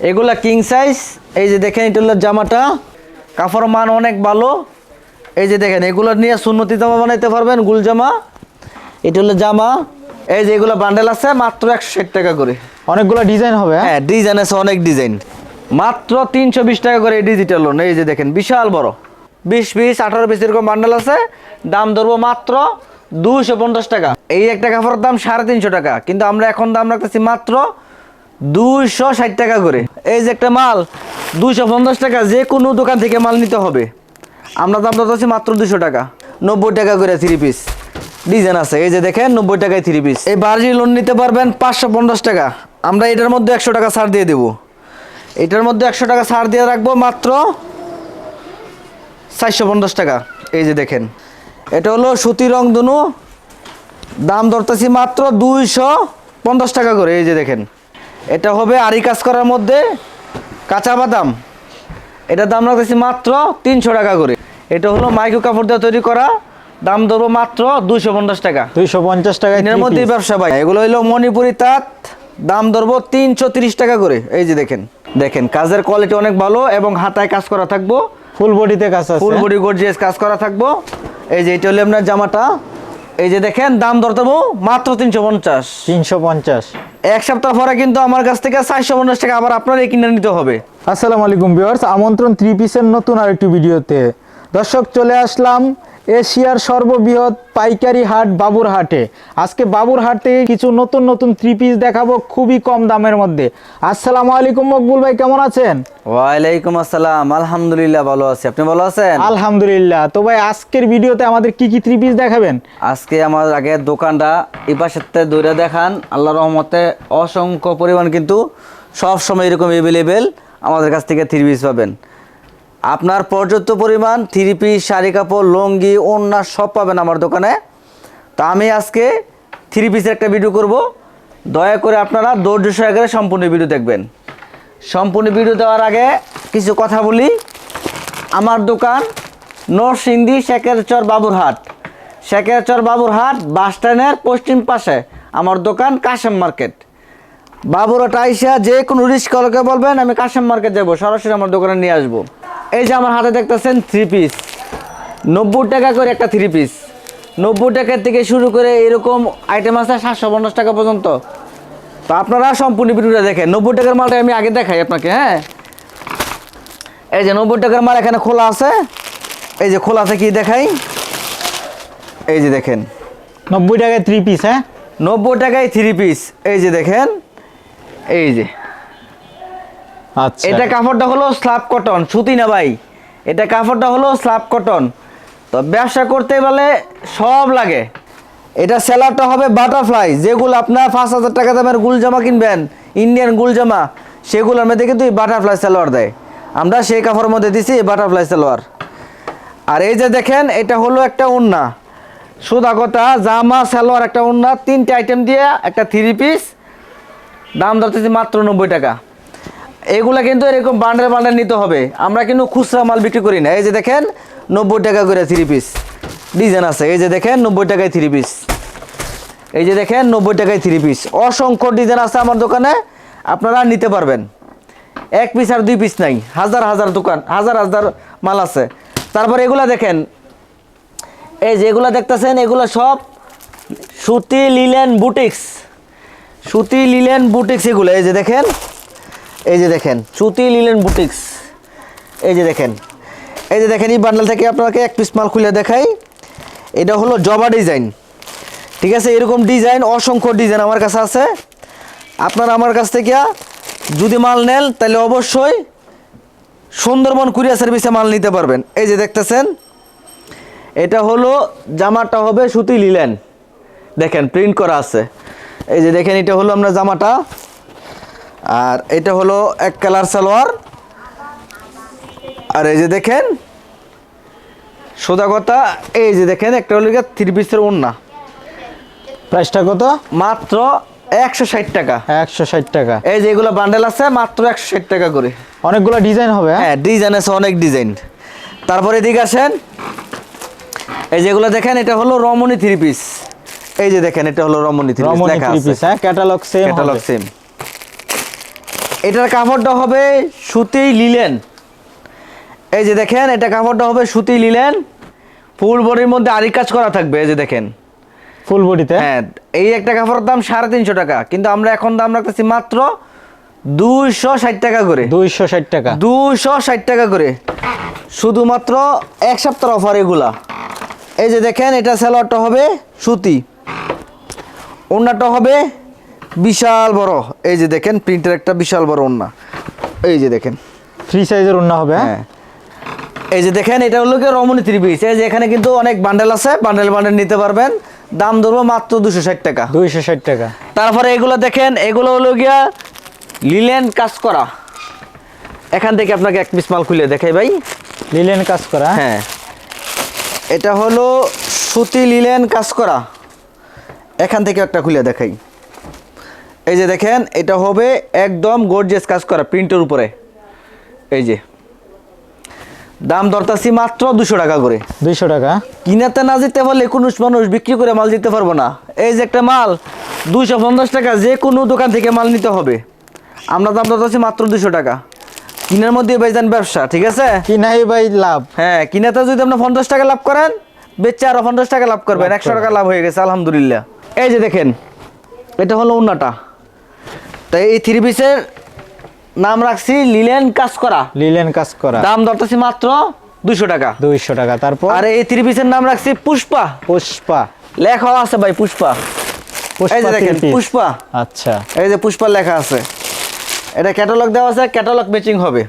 এগুলা king size এই যে দেখেন এটা হলো জামাটা। কাপড় মান অনেক ভালো। এই যে দেখেন এগুলো নিয়ে সুন্নতি জামা বানাইতে পারবেন গুল জামা। এটা হলো জামা। এই যে এগুলো বান্ডেল আছে মাত্র একশো ষাট টাকা করে। অনেকগুলো ডিজাইন হবে হ্যাঁ? হ্যাঁ ডিজাইন আছে অনেক ডিজাইন মাত্র তিনশো বিশ টাকা করে এই ডিজিটাল লোন এই যে দেখেন বিশাল বড়। বিশ পিস আঠারো পিস এরকম বান্ডেল আছে। দাম ধরবো মাত্র দুশো পঞ্চাশ টাকা। এই একটা কাপড়ের দাম সাড়ে তিনশো টাকা। কিন্তু আমরা এখন দাম রাখতেছি মাত্র দুইশো ষাট টাকা করে। এই যে একটা মাল, দুইশো পঞ্চাশ টাকা, যে কোনো দোকান থেকে মাল নিতে হবে। আমরা দাম ধরতেছি মাত্র দুশো টাকা। নব্বই টাকা করে থ্রি পিস ডিজাইন আছে, এই যে দেখেন, নব্বই টাকায় থ্রি পিস এই বার্জি লোন নিতে পারবেন পাঁচশো পঞ্চাশ টাকা। আমরা এটার মধ্যে একশো টাকা ছাড় দিয়ে দেবো। এটার মধ্যে একশো টাকা ছাড় দিয়ে রাখব মাত্র চারশো পঞ্চাশ টাকা। এই যে দেখেন, এটা হলো সুতি রং দুনু। দাম ধরতেছি মাত্র দুইশো পঞ্চাশ টাকা করে। এই যে দেখেন এটা হবে আরি কাজ করার মধ্যে কাঁচা বাদাম। এটার দাম রাখতেছি মাত্র তিনশো টাকা করে। এটা হলো মাইক্রো কাপড় দিয়ে তৈরি করা। দাম ধরবো মাত্র দুইশো পঞ্চাশ টাকা। দুইশো পঞ্চাশ টাকা এর মধ্যে ব্যবসা ভাই এগুলো হলো মণিপুরি তাঁত। দাম ধরবো তিনশো তিরিশ টাকা করে। এই যে দেখেন দেখেন কাজের কোয়ালিটি অনেক ভালো এবং হাতায় কাজ করা থাকব। ফুল বডিতে কাজ ফুল বডি গর্জিয়াস কাজ করা থাকব। এই যে এটা হলো আপনার জামাটা। এই যে দেখেন দাম দর দেবো মাত্র তিনশো পঞ্চাশ। তিনশো পঞ্চাশ। এক সপ্তাহ পরে কিন্তু আমার কাছ থেকে চারশো পঞ্চাশ টাকা আবার আপনার কিনে নিতে হবে। আসসালামু আলাইকুম ভিউয়ার্স আমন্ত্রণ থ্রি পিসের নতুন আরেকটি ভিডিওতে। দর্শক চলে আসলাম এশিয়ার সর্ববৃহৎ পাইকারি হাট বাবুর হাটে আজকে বাবুর হাট থেকে কিছু নতুন নতুন থ্রি পিস দেখাবো খুবই কম দামের মধ্যে। আসসালামু আলাইকুম মকবুল ভাই কেমন আছেন? ওয়ালাইকুম আসসালাম আলহামদুলিল্লাহ ভালো আছি। আপনি ভালো আছেন? আলহামদুলিল্লাহ। তো ভাই আজকের ভিডিওতে আমাদের কি কি থ্রি পিস দেখাবেন? আজকে আমার আগে দোকানটা এই পাশেতে দৌড়ে দেখান। আল্লাহ রহমতে অসংখ্য পরিমাণ কিন্তু সব সময় এরকম অ্যাভেলেবেল আমাদের কাছ থেকে থ্রি পিস পাবেন। আপনার পর্যাপ্ত পরিমাণ থ্রি পিস, শাড়ি, কাপড়, লুঙ্গি, ওড়না সব পাবেন আমার দোকানে। তো আমি আজকে থ্রি পিসের একটা ভিডিও করব। দয়া করে আপনারা ধৈর্য সহকারে সম্পূর্ণ ভিডিও দেখবেন। সম্পূর্ণ ভিডিও দেওয়ার আগে কিছু কথা বলি। আমার দোকান নরসিংদী শেখেরচর বাবুরহাট। শেখেরচর বাবুরহাট বাস স্ট্যান্ডের পশ্চিম পাশে আমার দোকান কাশেম মার্কেট। বাবুরহাট আইসা যে কোনো রিস্কলকে বলবেন, আমি কাশেম মার্কেট যাব। সরাসরি আমার দোকানে নিয়ে আসব। এই যে আমার হাতে দেখতেছেন থ্রি পিস নব্বই টাকা করে একটা থ্রি পিস নব্বই টাকার থেকে শুরু করে এরকম আইটেম আছে সাতশো পঞ্চাশ টাকা পর্যন্ত। তো আপনারা সম্পূর্ণ ভিডিওটা দেখেন। নব্বই টাকার মালটা আমি আগে দেখাই আপনাকে হ্যাঁ? এই যে নব্বই টাকার মাল এখানে খোলা আছে। এই যে খোলা আছে কি দেখাই? এই যে দেখেন। নব্বই টাকায় থ্রি পিস হ্যাঁ? নব্বই টাকায় থ্রি পিস এই যে দেখেন। এই যে। আচ্ছা। এটা কাপড়টা হলো স্ল্যাব কটন সুতি না ভাই? এটা কাপড়টা হলো স্ল্যাব কটন তো ব্যবসা করতে গেলে সব লাগে। এটা সেলারটা হবে বাটারফ্লাই যেগুলো আপনার পাঁচ হাজার টাকা দামের গুল জামা কিনবেন ইন্ডিয়ান গুল জামা সেগুলোর মধ্যে কিন্তু বাটারফ্লাই সালোয়ার দেয়। আমরা সেই কাপড়ের মধ্যে দিছি বাটারফ্লাই সালোয়ার আর এই যে দেখেন, এটা হলো একটা উন্না। সুদাগতা জামা, সালোয়ার একটা উন্না, তিনটে আইটেম দিয়ে একটা থ্রি পিস দাম ধরতেছি মাত্র নব্বই টাকা। এগুলা কিন্তু এরকম বান্ডেল বান্ডার নিতে হবে। আমরা কিন্তু খুচরা মাল বিক্রি করি না। এই যে দেখেন, নব্বই টাকা করে থ্রি পিস ডিজাইন আছে। এই যে দেখেন, নব্বই টাকায় থ্রি পিস এই যে দেখেন, নব্বই টাকায় থ্রি পিস অসংখ্য ডিজাইন আছে আমার দোকানে। আপনারা নিতে পারবেন। এক পিস আর দুই পিস নাই। হাজার হাজার দোকান, হাজার হাজার মাল আছে। তারপর এগুলা দেখেন। এই যে এগুলা দেখতেছেন, এগুলো সব সুতি লিলেন বুটিক্স। সুতি লিলেন বুটিক্স এগুলো। এই যে দেখেন এই যে দেখেন সুতি লিলেন বুটিক্স এই যে দেখেন, এই যে দেখেন, এই বান্ডেল থেকে আপনাকে এক পিস মাল খুলে দেখাই। এটা হলো জবা ডিজাইন ঠিক আছে, এরকম ডিজাইন অসংখ্য ডিজাইন আমার কাছে আছে। আপনারা আমার কাছ থেকে যদি মাল নেন, তাহলে অবশ্যই সুন্দরবন কুরিয়ার সার্ভিসে মাল নিতে পারবেন। এই যে দেখতেছেন, এটা হলো, জামাটা হবে সুতি লিলেন দেখেন প্রিন্ট করা আছে। এই যে দেখেন, এটা হলো আমরা জামাটা। আর এটা হলো এক কালার সালোয়ার। আর এই যে দেখেন সোজা কথা এই যে দেখেন একটা হলো থ্রি পিসের ওড়না। প্রাইসটা কত? মাত্র একশো ষাট টাকা। একশো ষাট টাকা। এই যে এগুলো বান্ডেল আছে মাত্র একশো ষাট টাকা করে। অনেকগুলো ডিজাইন হবে হ্যাঁ? হ্যাঁ ডিজাইন আছে অনেক ডিজাইন তারপরে এদিকে আসেন। এই যেগুলো দেখেন এটা হলো রমণী থ্রি পিস এই যে দেখেন এটা হলো রমণী থ্রি পিস লেখা আছে। হ্যাঁ? ক্যাটালগ সেম ক্যাটালগ সেম এটার কাপড়টা হবে সুতি লিলেন। এই যে দেখেন এটা কাপড়টা হবে সুতি লিলেন। ফুল বডির মধ্যে আরি কাজ করা থাকবে এই যে দেখেন। ফুল বডিতে? হ্যাঁ এই একটা কাপড়ের দাম সাড়ে তিনশো টাকা কিন্তু আমরা এখন দাম রাখতেছি মাত্র দুইশো ষাট টাকা করে। দুইশো ষাট টাকা। দুশো ষাট টাকা করে। শুধুমাত্র এক সপ্তাহ অফার এগুলা। এই যে দেখেন এটা স্যালোয়ারটা হবে সুতি। ওড়নাটা হবে বিশাল বড়। এই যে দেখেন প্রিন্টের একটা বিশাল বড় ওড়না। এই যে দেখেন। ফ্রি সাইজের ওন্না হবে হ্যাঁ? হ্যাঁ। এই যে দেখেন এটা হলো কি রমণী থ্রি পিস এই যে এখানে কিন্তু অনেক বান্ডেল আছে। বান্ডেল বান্ডেল নিতে পারবেন। দাম ধরবো মাত্র দুশো ষাট টাকা। দুইশো ষাট টাকা। তারপরে এগুলো দেখেন এগুলো হলো গিয়া লিলেন কাজ করা। এখান থেকে আপনাকে এক পিস মাল খুলে দেখাই ভাই। লিলেন কাজ করা হ্যাঁ? হ্যাঁ। এটা হলো সুতি লিলেন কাজ করা। এখান থেকে একটা খুলে দেখাই। এই যে দেখেন এটা হবে একদম গর্জিয়াস কাজ করা প্রিন্টের উপরে। এই যে। দাম দরতাছি মাত্র দুশো টাকা করে। দুইশো টাকা। কিনাতে না যেতে পারলে কোনো মানুষ বিক্রি করে মাল দিতে পারব না। এই যে একটা মাল দুইশো পঞ্চাশ টাকা যে কোনো দোকান থেকে মাল নিতে হবে। আমরা দাম দরতাছি মাত্র দুশো টাকা। কিনার মধ্যে বেজান ব্যবসা ঠিক আছে? কি নাই ভাই লাভ। হ্যাঁ কিনাতে যদি আপনি পঞ্চাশ টাকা লাভ করেন বেচে আরও পঞ্চাশ টাকা লাভ করবেন একশো টাকা লাভ হয়ে গেছে আলহামদুলিল্লাহ। এই যে দেখেন এটা হলো উন্নাটা তাই এই থ্রি পিসের নাম রাখছি লিলেন কাজ করা লিলেন কাজ করা দাম দরতাছি মাত্র দুশো টাকা। দুইশো টাকা তারপর? আর এই থ্রি পিসের নাম রাখছি পুষ্পা। পুষ্পা। লেখা আছে ভাই পুষ্পা। পুষ্পা আচ্ছা। এই যে পুষ্পা লেখা আছে। এটা ক্যাটালগ দেওয়া আছে ক্যাটালগ ম্যাচিং হবে।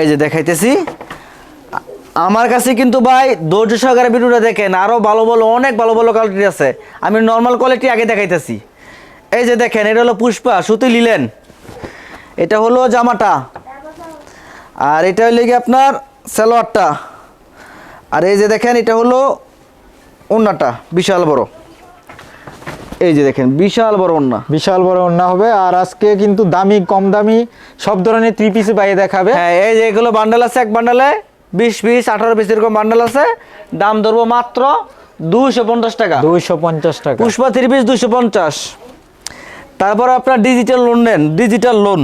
এই যে দেখাইতেছি। আমার কাছে কিন্তু ভাই ধৈর্য সহকারে ভিডিওটা দেখেন আরও ভালো ভালো অনেক ভালো ভালো কোয়ালিটি আছে। আমি নর্মাল কোয়ালিটি আগে দেখাইতেছি। এই যে দেখেন এটা হলো পুষ্পা সুতি লিলেন। এটা হলো জামাটা। আর এটা হলো কি আপনার সালোয়ারটা। আর এই যে দেখেন এটা হলো ওন্নাটা বিশাল বড়। এই যে দেখেন বিশাল বড় ওন্না। বিশাল বড় ওন্না হবে আর আজকে কিন্তু দামি কম দামি সব ধরনের থ্রি পিস বাইরে দেখাবে। হ্যাঁ এই যে এগুলো বান্ডেল আছে এক বান্ডেলে বিশ পিস আঠারো পিস এরকম বান্ডেল আছে। দাম ধরবো মাত্র দুশো পঞ্চাশ টাকা। দুইশো পঞ্চাশ টাকা। পুষ্পা থ্রি পিস দুশো পঞ্চাশ। তারপর আপনার ডিজিটাল লোন নেন ডিজিটাল লোন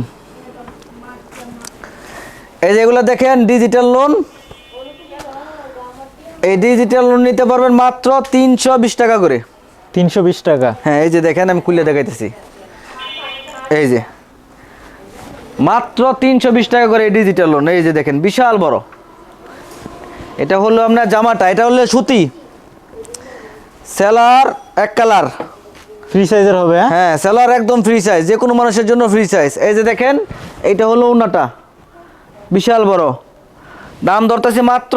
এই যেগুলো দেখেন ডিজিটাল লোন এই ডিজিটাল লোন নিতে পারবেন মাত্র তিনশো বিশ টাকা করে। তিনশো বিশ টাকা। হ্যাঁ এই যে দেখেন আমি খুলে দেখাইতেছি। এই যে। মাত্র তিনশো বিশ টাকা করে এই ডিজিটাল লোন এই যে দেখেন বিশাল বড়। এটা হলো আপনার জামাটা এটা হলো সুতি। সেলার এক কালার ফ্রি সাইজের হবে হ্যাঁ? হ্যাঁ সেলার একদম ফ্রি সাইজ যে কোনো মানুষের জন্য ফ্রি সাইজ এই যে দেখেন এইটা হলো উন্নাটা বিশাল বড়। দাম ধরতেছে মাত্র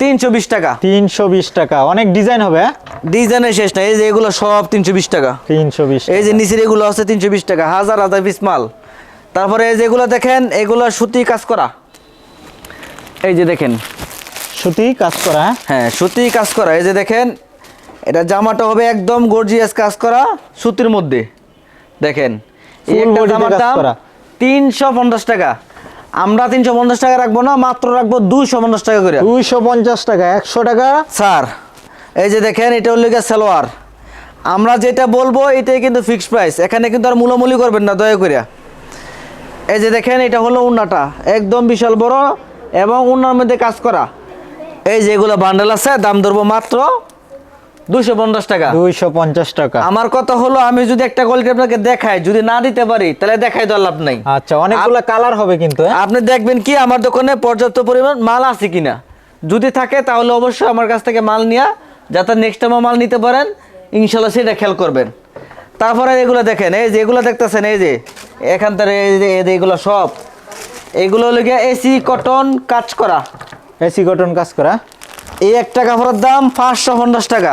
তিনশো বিশ টাকা। তিনশো বিশ টাকা। অনেক ডিজাইন হবে হ্যাঁ? ডিজাইনের শেষ না এই যে এগুলো সব তিনশো বিশ টাকা। তিনশো বিশ এই যে নিচের এগুলো আছে তিনশো বিশ টাকা। হাজার হাজার পিস মাল। তারপরে এই যেগুলো দেখেন এগুলো সুতি কাজ করা। এই যে দেখেন। সুতি কাজ করা হ্যাঁ? হ্যাঁ সুতি কাজ করা। এই যে দেখেন এটা জামাটা হবে একদম গর্জিয়াস কাজ করা সুতির মধ্যে। দেখেন এই একটা জামার দাম তিনশো পঞ্চাশ টাকা। আমরা তিনশো পঞ্চাশ টাকা রাখব না মাত্র রাখব দুইশো পঞ্চাশ টাকা করে। দুইশো পঞ্চাশ টাকা একশো টাকা? স্যার এই যে দেখেন এটা হলো গিয়ে সালোয়ার। আমরা যেটা বলব এটাই কিন্তু ফিক্সড প্রাইস এখানে কিন্তু আর মূলামূলি করবেন না দয়া করে এই যে দেখেন এটা হলো উন্নাটা। একদম বিশাল বড় এবং উন্নার মধ্যে কাজ করা। এই যে এগুলো বান্ডেল আছে দাম ধরবো মাত্র দুশো পঞ্চাশ টাকা। দুইশো পঞ্চাশ টাকা। আমার কথা হলো আমি যদি একটা কোয়ালিটি আপনাকে দেখাই যদি না দিতে পারি তাহলে দেখাই দেওয়ার লাভ নাই। আচ্ছা অনেকগুলো কালার হবে কিন্তু হ্যাঁ? আপনি দেখবেন কি আমার দোকানে পর্যাপ্ত পরিমাণ মাল আছে কিনা। যদি থাকে তাহলে অবশ্যই আমার কাছ থেকে মাল নিয়ে যাতে নেক্সট টাইম মাল নিতে পারেন ইনশাল্লাহ সেটা খেয়াল করবেন। তারপরে এগুলো দেখেন এই যে এগুলো দেখতেছেন এই যে এখান থেকে এই যে এগুলো সব। এগুলো হলো গিয়ে এসি কটন কাজ করা। এসি কটন কাজ করা। এই একটা কাপড়ের দাম পাঁচশো পঞ্চাশ টাকা।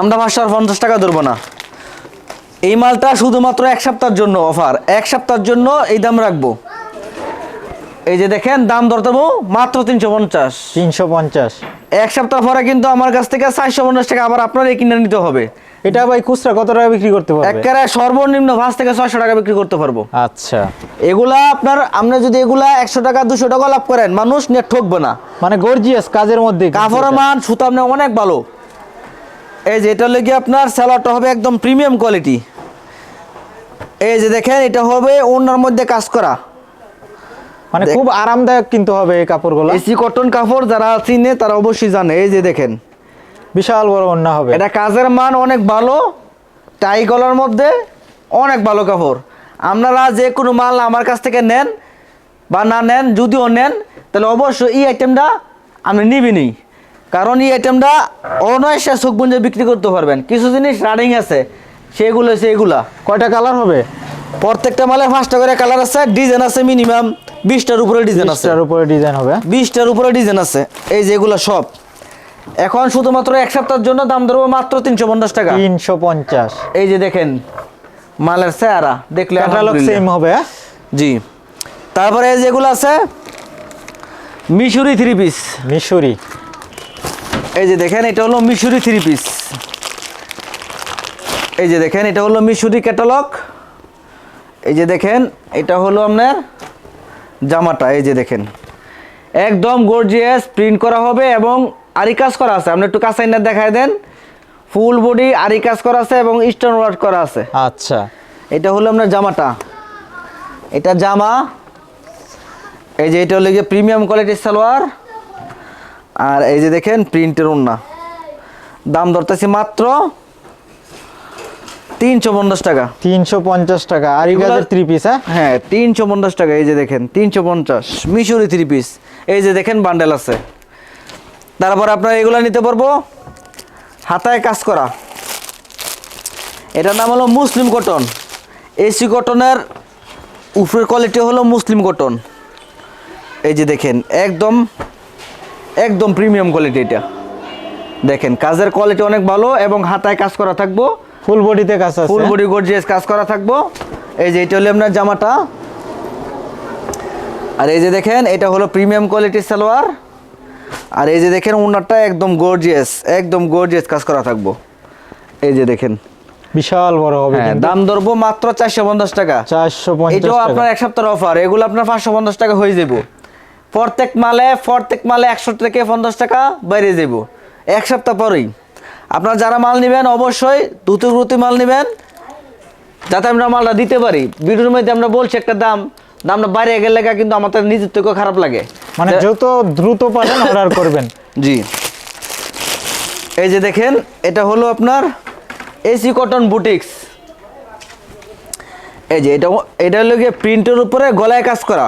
আমরা পাঁচশো আর পঞ্চাশ টাকা ধরবো না। এই মালটা শুধুমাত্র এক সপ্তাহের জন্য অফার এক সপ্তাহের জন্য এই দাম রাখব। এই যে দেখেন দাম ধরতেবো মাত্র তিনশো পঞ্চাশ। তিনশো পঞ্চাশ। এক সপ্তাহ পরে কিন্তু আমার কাছ থেকে চারশো পঞ্চাশ টাকা আবার আপনারই কিনে নিতে হবে। এটা ভাই খুচরা কত টাকা বিক্রি করতে পারবে? একেবারে সর্বনিম্ন পাঁচ থেকে ছয়শো টাকা বিক্রি করতে পারব। আচ্ছা। এগুলা আপনার আপনি যদি এগুলা একশো টাকা দুশো টাকা লাভ করেন মানুষ নিয়ে ঠকবে না। মানে গর্জিয়াস কাজের মধ্যে কাপড়ের মান সুতা আপনার অনেক ভালো। এই যে এটা লেগে আপনার স্যালাডটা হবে একদম প্রিমিয়াম কোয়ালিটি এই যে দেখেন এটা হবে ওনার মধ্যে কাজ করা। মানে খুব আরামদায়ক কিন্তু হবে এই কাপড়গুলো। এসি কটন কাপড় যারা চিনে তারা অবশ্যই জানে। এই যে দেখেন বিশাল বড় অন্য হবে। এটা কাজের মান অনেক ভালো টাই গলার মধ্যে অনেক ভালো কাপড়। আপনারা যে কোনো মাল আমার কাছ থেকে নেন বা না নেন যদিও নেন তাহলে অবশ্যই এই আইটেমটা আপনি নিবিনি। কারণ এই আইটেমটা অনায়াসে চোখ বুঞ্জে বিক্রি করতে পারবেন। কিছু জিনিস রানিং আছে সেগুলো এগুলা। কয়টা কালার হবে? প্রত্যেকটা মালের পাঁচটা করে কালার আছে ডিজাইন আছে মিনিমাম বিশটার উপরে ডিজাইন আছে। বিশটার উপরে ডিজাইন হবে। বিশটার উপরে ডিজাইন আছে। এই যেগুলো সব। এখন শুধুমাত্র এক সপ্তাহের জন্য দাম ধরবো মাত্র তিনশো পঞ্চাশ টাকা। তিনশো পঞ্চাশ। এই যে দেখেন মালের চেহারা দেখলে ক্যাটালগ সেম হবে হ্যাঁ? জি। তারপরে এই যেগুলো আছে মিশরি থ্রি পিস মিশরি। এই যে দেখেন এটা হলো মিশরি থ্রি পিস এই যে দেখেন এটা হলো মিশরি ক্যাটালগ এই যে দেখেন এটা হলো আপনার জামাটা এই যে দেখেন। একদম গর্জিয়াস প্রিন্ট করা হবে এবং আরি কাজ করা আছে আপনি একটু কাঁচাইনা দেখায় দেন। ফুল বডি আরি কাজ করা আছে এবং স্টোন ওয়ার্ক করা আছে। আচ্ছা। এটা হলো আপনার জামাটা। এটা জামা এই যে এটা হলো গিয়ে প্রিমিয়াম কোয়ালিটির সালোয়ার আর এই যে দেখেন প্রিন্টের ওন্না দাম ধরতেছি মাত্র তিনশো পঞ্চাশ টাকা। তিনশো পঞ্চাশ টাকা। আর এই থ্রি পিস হ্যাঁ? হ্যাঁ তিনশো পঞ্চাশ টাকা এই যে দেখেন তিনশো পঞ্চাশ। মিশরি থ্রি পিস এই যে দেখেন বান্ডেল আছে। তারপর আপনার এগুলো নিতে পারব। হাতায় কাজ করা। এটার নাম হলো মুসলিম কটন। এসি কটনের উপরের কোয়ালিটি হলো মুসলিম কটন। এই যে দেখেন একদম একদম প্রিমিয়াম কোয়ালিটি এটা। দেখেন কাজের কোয়ালিটি অনেক ভালো এবং হাতায় কাজ করা থাকব। ফুল বডিতে কাজ আছে ফুল বডি গর্জিয়াস কাজ করা থাকব। এই যে এটা হলো আপনার জামাটা। আর এই যে দেখেন এটা হলো প্রিমিয়াম কোয়ালিটির সালোয়ার। আর এই যে দেখেন ওনারটা একদম গর্জিয়াস একদম গর্জিয়াস কাজ করা থাকব। এই যে দেখেন। বিশাল বড় হবে হ্যাঁ দাম ধরবো মাত্র চারশো পঞ্চাশ টাকা। চারশো পঞ্চাশ এটাও আপনার এক সপ্তাহের অফার এগুলো আপনার পাঁচশো পঞ্চাশ টাকা হয়ে যাব। প্রত্যেক মালে প্রত্যেক মালে একশো থেকে পঞ্চাশ টাকা বাইরে যাব। এক সপ্তাহ পরেই। আপনার যারা মাল নেবেন অবশ্যই দ্রুত দ্রুত মাল নেবেন। যাতে আমরা মালটা দিতে পারি। ভিডিওর মধ্যে আমরা বলছি একটা দাম। দামটা বাইরে গেলে কিন্তু আমাদের নিজের থেকেও খারাপ লাগে। মানে যত দ্রুত পারেন অর্ডার করবেন। জি। এই যে দেখেন এটা হলো আপনার এসি কটন বুটিক্স। এই যে এটা এটা হলো গিয়ে প্রিন্টের উপরে গলায় কাজ করা।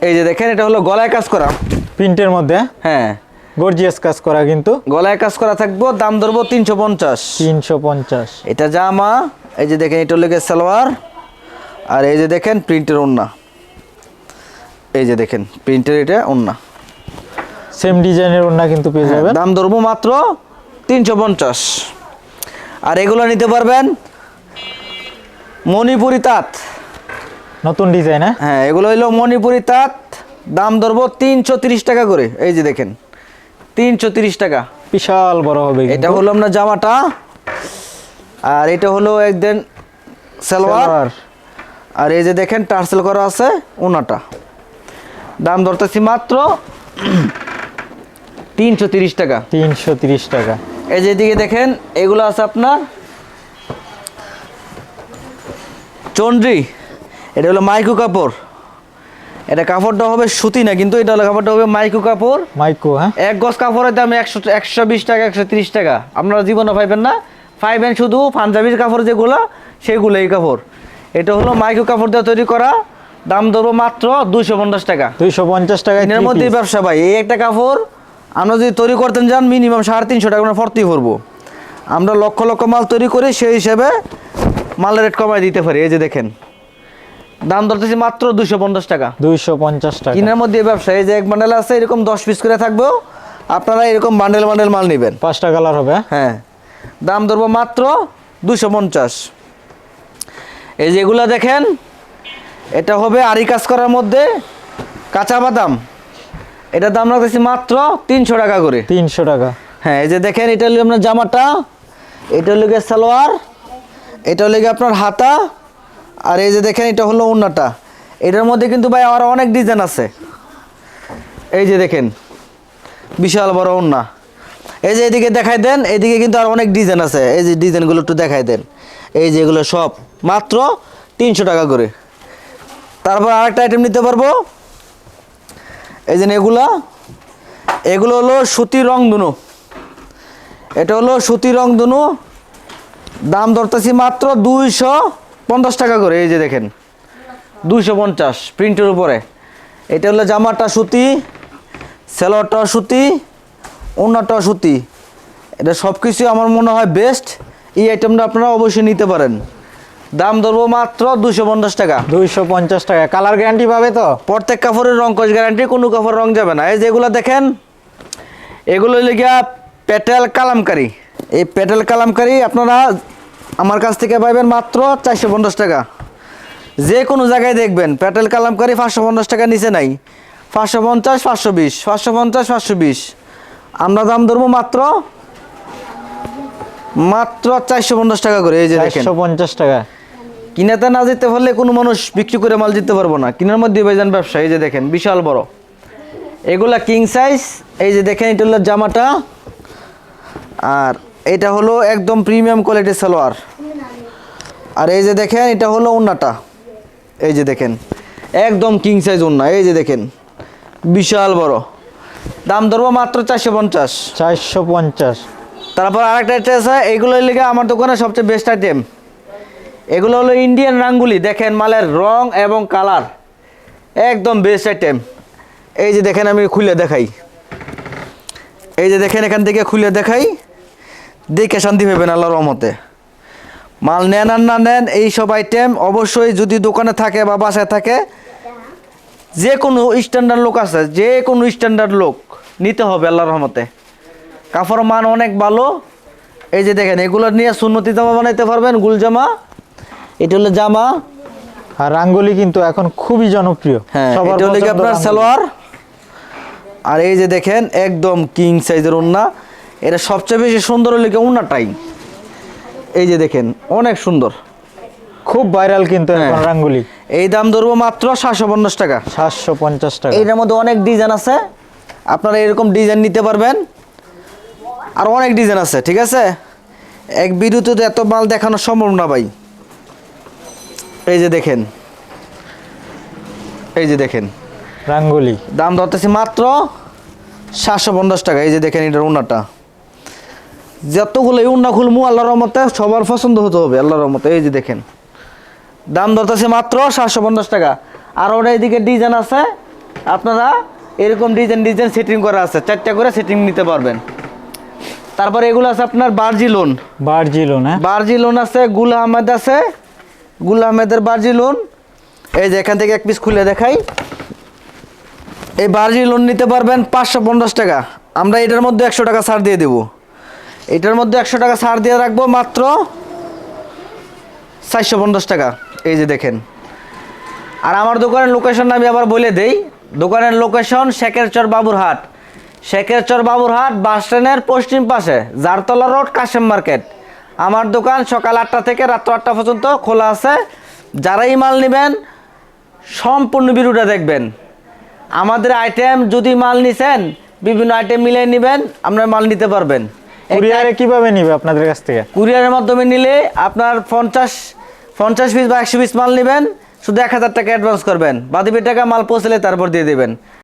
এই যে দেখেন এটা হলো গলায় কাজ করা। প্রিন্টের মধ্যে? হ্যাঁ। গর্জিয়াস কাজ করা কিন্তু। গলায় কাজ করা থাকব দাম ধরবো তিনশো পঞ্চাশ। তিনশো পঞ্চাশ। এটা জামা এই যে দেখেন এটা হলো গিয়ে সালোয়ার। আর এই যে দেখেন প্রিন্টের ওন্না। এই যে দেখেন প্রিন্টের এটা ওন্না। সেম ডিজাইনের ওড়না কিন্তু পেয়ে যাবেন। দাম ধরবো মাত্র তিনশো পঞ্চাশ। আর এগুলো নিতে পারবেন মণিপুরি তাঁত। নতুন ডিজাইন হ্যাঁ? হ্যাঁ এগুলো হইল মণিপুরি তাঁত। দাম ধরবো তিনশো তিরিশ টাকা করে। এই যে দেখেন তিনশো তিরিশ টাকা। বিশাল বড় হবে এটা হলো আপনার জামাটা। আর এটা হলো একদিন সালোয়ার। আর এই যে দেখেন টার্সেল করা আছে ওনাটা দাম ধরতেছি মাত্র তিনশো তিরিশ টাকা। তিনশো তিরিশ টাকা। এই যে এদিকে দেখেন এগুলো আছে আপনার চন্দ্রি এটা হলো মাইকো কাপড়। এটা কাপড়টা হবে সুতি না কিন্তু এটা হলো কাপড়টা হবে মাইকো কাপড়। মাইকো হ্যাঁ? এক গজ কাপড়ের দাম একশো একশো বিশ টাকা একশো তিরিশ টাকা। আপনারা জীবনে পাইবেন না পাইবেন শুধু পাঞ্জাবির কাপড় যেগুলো সেগুলো এই কাপড়। এটা হলো মাইক্রো কাপড় দিয়ে তৈরি করা। দাম ধরবো মাত্র দুইশো পঞ্চাশ টাকা। দুইশো পঞ্চাশ টাকা এর মধ্যে ব্যবসা ভাই এই একটা কাপড় আমরা যদি তৈরি করতেন যান মিনিমাম সাড়ে তিনশো টাকা আমরা ফর্তি করব আমরা লক্ষ লক্ষ মাল তৈরি করে সেই হিসেবে মালের রেট কমাই দিতে পারি এই যে দেখেন। দাম ধরতেছি মাত্র দুশো পঞ্চাশ টাকা। দুইশো পঞ্চাশ টাকা। কিনার মধ্যে ব্যবসা এই যে এক বান্ডেল আছে এরকম দশ পিস করে থাকব। আপনারা এরকম বান্ডেল বান্ডেল মাল নেবেন। পাঁচটা কালার হবে। হ্যাঁ? হ্যাঁ দাম ধরবো মাত্র দুশো পঞ্চাশ। এই যেগুলো দেখেন এটা হবে আরি কাজ করার মধ্যে কাঁচা বাদাম। এটার দাম রাখতেছি মাত্র তিনশো টাকা করে। তিনশো টাকা। হ্যাঁ এই যে দেখেন এটা হলো আপনার জামাটা এটা হলো গিয়ে সালোয়ার এটা হলো গিয়ে আপনার হাতা আর এই যে দেখেন এটা হলো উন্নাটা এটার মধ্যে কিন্তু ভাই আরও অনেক ডিজাইন আছে। এই যে দেখেন বিশাল বড় উন্না এই যে এদিকে দেখাই দেন এদিকে কিন্তু আর অনেক ডিজাইন আছে। এই যে ডিজাইনগুলো একটু দেখাই দেন। এই যে এগুলো সব। মাত্র তিনশো টাকা করে। তারপর আরেকটা আইটেম নিতে পারব। এই যে এগুলা, এগুলো হলো সুতি রং দুনো। এটা হলো সুতি রং দুনো। দাম ধরতেছি মাত্র দুইশো পঞ্চাশ টাকা করে, এই যে দেখেন। দুইশো পঞ্চাশ, প্রিন্টের উপরে। এটা হলো জামাটা সুতি সেলোয়ারটা সুতি অন্যটা সুতি। এটা সব কিছু আমার মনে হয় বেস্ট এই আইটেমটা আপনারা অবশ্যই নিতে পারেন। দাম ধরবো মাত্র দুশো পঞ্চাশ টাকা। দুইশো পঞ্চাশ টাকা। কালার গ্যারান্টি পাবে তো? প্রত্যেক কাপড়ের রং কস গ্যারান্টি কোনো কাপড় রং যাবে না। এই যেগুলো দেখেন এগুলো গিয়া পেটেল কালামকারি। এই পেটেল কালামকারি আপনারা আমার কাছ থেকে পাইবেন মাত্র চারশো পঞ্চাশ টাকা। যে কোনো জায়গায় দেখবেন পেটেল কালামকারি পাঁচশো পঞ্চাশ টাকা নিচে নাই। পাঁচশো পঞ্চাশ পাঁচশো বিশ পাঁচশো পঞ্চাশ পাঁচশো বিশ। আমরা দাম ধরবো মাত্র মাত্র চারশো পঞ্চাশ টাকা করে। এই যে দেখেন। চারশো পঞ্চাশ টাকা। কিনাতে না যেতে পারলে কোনো মানুষ বিক্রি করে মাল দিতে পারব না। কিনার মধ্যে ভাইজান ব্যবসা এই যে দেখেন বিশাল বড়। এগুলা কিং সাইজ এই যে দেখেন এটা হলো জামাটা। আর এটা হলো একদম প্রিমিয়াম কোয়ালিটির সালোয়ার। আর এই যে দেখেন এটা হলো ওন্নাটা। এই যে দেখেন একদম কিং সাইজ ওন্না এই যে দেখেন বিশাল বড়। দাম ধরবো মাত্র চারশো পঞ্চাশ। চারশো পঞ্চাশ। তারপর আরেকটা আছে এইগুলো লেগে আমার দোকানে সবচেয়ে বেস্ট আইটেম এগুলো হলো ইন্ডিয়ান রাঙ্গুলি। দেখেন মালের রং এবং কালার একদম বেস্ট আইটেম এই যে দেখেন আমি খুলে দেখাই। এই যে দেখেন এখান থেকে খুলে দেখাই। দেখে শান্তি পাবেন আল্লাহর রহমতে। মাল নেন আর না নেন, এই সব আইটেম অবশ্যই যদি দোকানে থাকে বা বাসায় থাকে যে কোনো স্ট্যান্ডার্ড লোক আছে যে কোনো স্ট্যান্ডার্ড লোক নিতে হবে আল্লাহর রহমতে। কাপড় মান অনেক ভালো। এই যে দেখেন, এগুলো নিয়ে সুন্নতি জামা বানাইতে পারবেন গুল জামা এটা হলো জামা। আর রাঙ্গুলি কিন্তু এখন খুবই জনপ্রিয়। হ্যাঁ এটা হলো কি আপনার সালোয়ার। আর এই যে দেখেন একদম কিং সাইজের ওন্না এটা সবচেয়ে বেশি সুন্দর হলো কি ওন্নাটাই এই যে দেখেন অনেক সুন্দর। খুব ভাইরাল কিন্তু এখন হ্যাঁ। রাঙ্গুলি। এই দাম ধরবো মাত্র সাতশো পঞ্চাশ টাকা। সাতশো পঞ্চাশ টাকা। এইটার মধ্যে অনেক ডিজাইন আছে। আপনারা এরকম ডিজাইন নিতে পারবেন। আর অনেক ডিজাইন আছে ঠিক আছে? এক ভিডিওতে এত মাল দেখানো সম্ভব না ভাই। এই যে দেখেন। এই যে দেখেন। রাঙ্গুলি। দাম ধরতেছি মাত্র সাতশো পঞ্চাশ টাকা। এই যে দেখেন এটার উন্নাটা। যতগুলো এই উন্না খুলমু আল্লাহর রহমতে সবার পছন্দ হতে হবে আল্লাহর রহমতে। এই যে দেখেন। দাম ধরতেছে মাত্র সাতশো পঞ্চাশ টাকা। আর ওটা এদিকে ডিজাইন আছে। আপনারা এরকম ডিজাইন ডিজাইন সেটিং করা আছে। চারটা করে সেটিং নিতে পারবেন। তারপরে এগুলো আছে আপনার বার্জি লোন। বার্জিল না বার্জি লোন আছে গুল আহমেদ আছে। গুল আহমেদের বার্জি লোন এই যে এখান থেকে এক পিস খুলে দেখাই। এই বার্জি লোন নিতে পারবেন পাঁচশো পঞ্চাশ টাকা। আমরা এটার মধ্যে একশো টাকা ছাড় দিয়ে দেবো। এটার মধ্যে একশো টাকা ছাড় দিয়ে রাখব মাত্র চারশো পঞ্চাশ টাকা। এই যে দেখেন। আর আমার দোকানের লোকেশন আমি আবার বলে দেই। দোকানের লোকেশন শেখেরচর বাবুরহাট। শেখেরচর বাবুরহাট বাস স্ট্যান্ডের পশ্চিম পাশে, জারতলা রোড, কাশেম মার্কেট। আমার দোকান সকাল আটটা থেকে রাত্র আটটা পর্যন্ত খোলা আছে। যারাই মাল নেবেন সম্পূর্ণ ভিডিওটা দেখবেন। আমাদের আইটেম যদি মাল নিছেন বিভিন্ন আইটেম মিলিয়ে নেবেন আপনার মাল নিতে পারবেন। কুরিয়ারে কীভাবে নিবে আপনাদের কাছ থেকে? কুরিয়ারের মাধ্যমে নিলে আপনার পঞ্চাশ পঞ্চাশ পিস বা একশো পিস মাল নেবেন শুধু এক হাজার টাকা অ্যাডভান্স করবেন। বাকি টাকা মাল পৌঁছলে তারপর দিয়ে দেবেন।